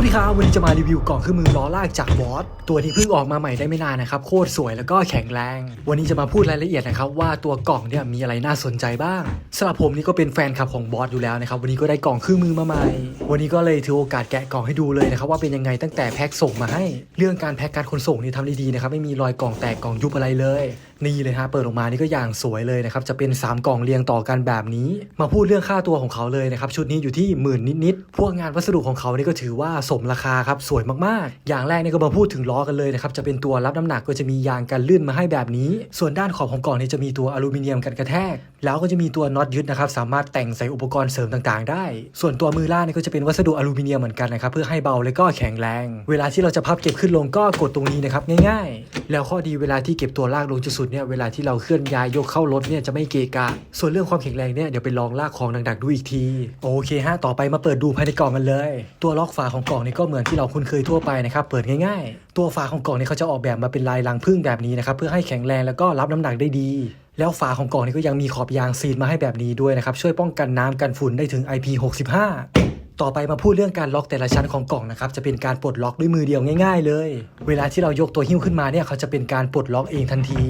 วัสดีครับวันนี้จะมารีวิวกล่องเครื่องมือล้อลากจากบอสตัวที่เพิ่งออกมาใหม่ได้ไม่นานนะครับโคตรสวยแล้วก็แข็งแรง วันนี้จะมาพูดรายละเอียดนะครับว่าตัวกล่องเนี่ยมีอะไรน่าสนใจบ้างสำหรับผมนี่ก็เป็นแฟนคลับของบอสอยู่แล้วนะครับวันนี้ก็ได้กล่องเครื่องมือมาใหม่ วันนี้ก็เลยถือโอกาสแกะกล่องให้ดูเลยนะครับว่าเป็นยังไงตั้งแต่แพ็คส่งมาให้ เรื่องการแพ็คการขนส่งนี่ทำได้ดีนะครับไม่มีรอยกล่องแตกกล่องยุบอะไรเลย นี่เลยฮะเปิดออกมานี่ก็อย่างสวยเลยนะครับจะเป็น 3 กล่องเรียงต่อกันแบบนี้ มาพูดเรื่องค่าตัวของเขาเลยนะครับชุดนี้อยู่ที่หมื่นนิดๆพวกงานวัสดุของเขานี่ก็ถือว่าสมราคาครับสวยมากๆ อย่างแรกนี่ก็มาพูดถึงล้อกันเลยนะครับจะเป็นตัวรับน้ำหนักก็จะมียางกันลื่นมาให้แบบนี้ ส่วนด้านขอบของกล่องนี่จะมีตัวอลูมิเนียมกันกระแทก แล้วก็จะมีตัวน็อตยึดนะครับสามารถแต่งใส่อุปกรณ์เสริมต่างๆ ได้ ส่วนตัวมือล่างนี่ก็จะเป็นวัสดุอลูมิเนียมเหมือนกันนะครับเพื่อให้เบาและก็แข็งแรง เวลาที่เราจะพับเก็บขึ้นลงก็กดตรงนี้นะครับง่ายๆ แล้วข้อดีเวลาที่เก็บตัวลากลงจุดสุดเนี่ยเวลาที่เราเคลื่อนย้ายยกเข้ารถเนี่ยจะไม่เกะกะ ส่วนเรื่องความแข็งแรงเนี่ยเดี๋ยวไปลองลากของหนักๆดูอีกที โอเคฮะต่อไปมาเปิดดูภายในกล่องกันเลย ตัวล็อกฝาของกล่องนี่ก็เหมือนที่เราคุ้นเคยทั่วไปนะครับเปิดง่ายๆ ตัวฝาของกล่องนี่เขาจะออกแบบมาเป็นลายรังผึ้งแบบนี้นะครับเพื่อให้แข็งแรงแล้วก็รับน้ำหนักได้ดีแล้วฝาของกล่องนี่ก็ยังมีขอบยางซีนมาให้แบบนี้ด้วยนะครับ ช่วยป้องกันน้ำกันฝุ่นได้ถึง IP65 ต่อไปมาพูดเรื่องการล็อกแต่ละชั้นของกล่องนะครับจะเป็นการปลดล็อกด้วยมือเดียวง่าย ๆ เลย เวลาที่เรายกตัวหิ้วขึ้นมาเนี่ยเขาจะเป็นการปลดล็อกเองทันที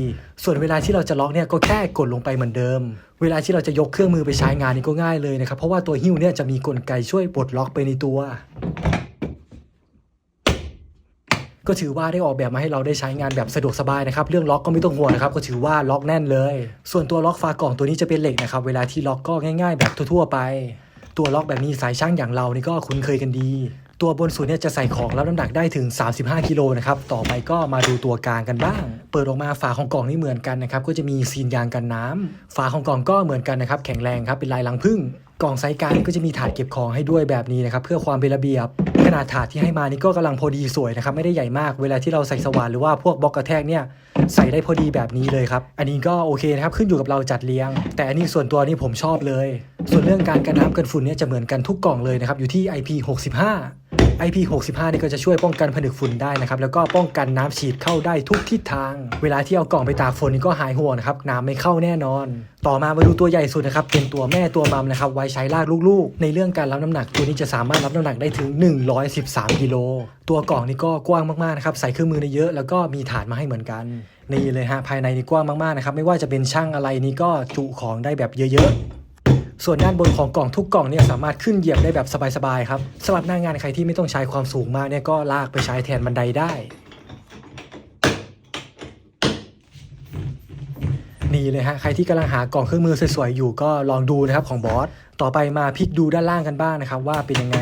ส่วนเวลาที่เราจะล็อกเนี่ยก็แค่กดลงไปเหมือนเดิม เวลาที่เราจะยกเครื่องมือไปใช้งานนี่ก็ง่ายเลยนะครับเพราะว่าตัวหิ้วเนี่ยจะมีกลไกช่วยปลดล็อกไปในตัวก็ถือว่าได้ออกแบบมาให้เราได้ใช้งานแบบสะดวกสบายนะครับ เรื่องล็อกก็ไม่ต้องห่วงนะครับ ก็ถือว่าล็อกแน่นเลย ส่วนตัวล็อกฝากล่องตัวนี้จะเป็นเหล็กนะครับ เวลาที่ล็อกก็ง่าย ๆ แบบทั่วๆไป ตัวล็อกแบบนี้สายช่างอย่างเรานี่ก็คุ้นเคยกันดี ตัวบนสุดเนี่ยจะใส่ของรับน้ำหนักได้ถึง 35กิโลนะครับ ต่อไปก็มาดูตัวกลางกันบ้าง เปิดออกมาฝาของกล่องนี่เหมือนกันนะครับ ก็จะมีซีนยางกันน้ำฝาของกล่องก็เหมือนกันนะครับ แข็งแรงครับ เป็นลายลังพึ่ง กล่องไซส์กลางก็จะมีถาดเก็บของให้ด้วยแบบนี้นะครับ เพื่อความเป็นระเบียบ ขนาดถาดที่ให้มานี่ก็กำลังพอดีสวยนะครับ ไม่ได้ใหญ่มากเวลาที่เราใส่สว่านหรือว่าพวกบล็อกกระแทกเนี่ยใส่ได้พอดีแบบนี้เลยครับ อันนี้ก็โอเคนะครับขึ้นอยู่กับเราจัดเลี้ยง แต่อันนี้ส่วนตัวนี่ผมชอบเลย ส่วนเรื่องการกันน้ำกันฝุ่นเนี่ยจะเหมือนกันทุกกล่องเลยนะครับอยู่ที่ IP65 IP65 นี่ก็จะช่วยป้องกันผนึกฝุ่นได้นะครับ แล้วก็ป้องกันน้ำฉีดเข้าได้ทุกทิศทาง เวลาที่เอากล่องไปตากฝนนี่ก็หายห่วงนะครับ น้ำไม่เข้าแน่นอน ต่อมามาดูตัวใหญ่สุดนะครับ เป็นตัวแม่ตัวมัมนะครับ ไว้ใช้ลากลูกๆ ในเรื่องการรับน้ำหนัก ตัวนี้จะสามารถรับน้ำหนักได้ถึง 113กิโล ตัวกล่องนี่ก็กว้างมากๆนะครับ ใส่เครื่องมือได้เยอะ แล้วก็มีฐานมาให้เหมือนกันนี่เลยฮะภายในนี่กว้างมากๆนะครับไม่ว่าจะเป็นช่างอะไรนี่ก็จุของได้แบบเยอะๆ ส่วนด้านบนของกล่องทุกกล่องเนี่ยสามารถขึ้นเหยียบได้แบบสบายๆครับสำหรับหน้างานใครที่ไม่ต้องใช้ความสูงมากเนี่ยก็ลากไปใช้แทนบันไดได้นี่เลยฮะใครที่กำลังหากล่องเครื่องมือสวยๆอยู่ก็ลองดูนะครับของบอสต่อไปมาพลิกดูด้านล่างกันบ้างนะครับว่าเป็นยังไง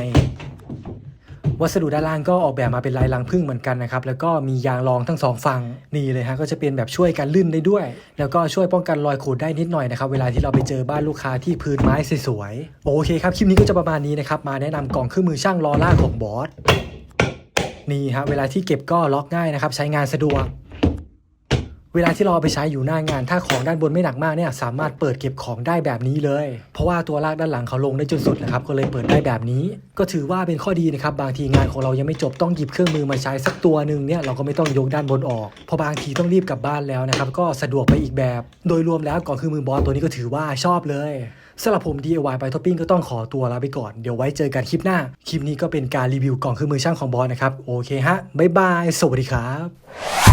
วัสดุด้านล่างก็ออกแบบมาเป็นลายลังพึ่งเหมือนกันนะครับ แล้วก็มียางรองทั้งสองฝั่งนี่เลยฮะก็จะเป็นแบบช่วยกันลื่นได้ด้วย แล้วก็ช่วยป้องกันรอยขูดได้นิดหน่อยนะครับ เวลาที่เราไปเจอบ้านลูกค้าที่พื้นไม้สวยๆโอเคครับคลิปนี้ก็จะประมาณนี้นะครับมาแนะนำกล่องเครื่องมือช่างล้อล่างของบอสนี่ฮะเวลาที่เก็บก็ล็อกง่ายนะครับใช้งานสะดวก เวลาที่เราเอาไปใช้อยู่หน้างาน ถ้าของด้านบนไม่หนักมากเนี่ยสามารถเปิดเก็บของได้แบบนี้เลย เพราะว่าตัวลากด้านหลังเขาลงได้จนสุดนะครับก็เลยเปิดได้แบบนี้ ก็ถือว่าเป็นข้อดีนะครับบางทีงานของเรายังไม่จบต้องหยิบเครื่องมือมาใช้สักตัวหนึ่งเนี่ยเราก็ไม่ต้องยกด้านบนออกเพราะบางทีต้องรีบกลับบ้านแล้วนะครับก็สะดวกไปอีกแบบ โดยรวมแล้วกล่องเครื่องมือบอสตัวนี้ก็ถือว่าชอบเลยสำหรับผม DIY ไปท็อปปิ้งก็ต้องขอตัวลาไปก่อน เดี๋ยวไว้เจอกันคลิปหน้า คลิปนี้ก็เป็นการรีวิวกล่องเครื่องมือช่างของบอสนะครับ โอเคฮะ บ๊ายบาย สวัสดีครับ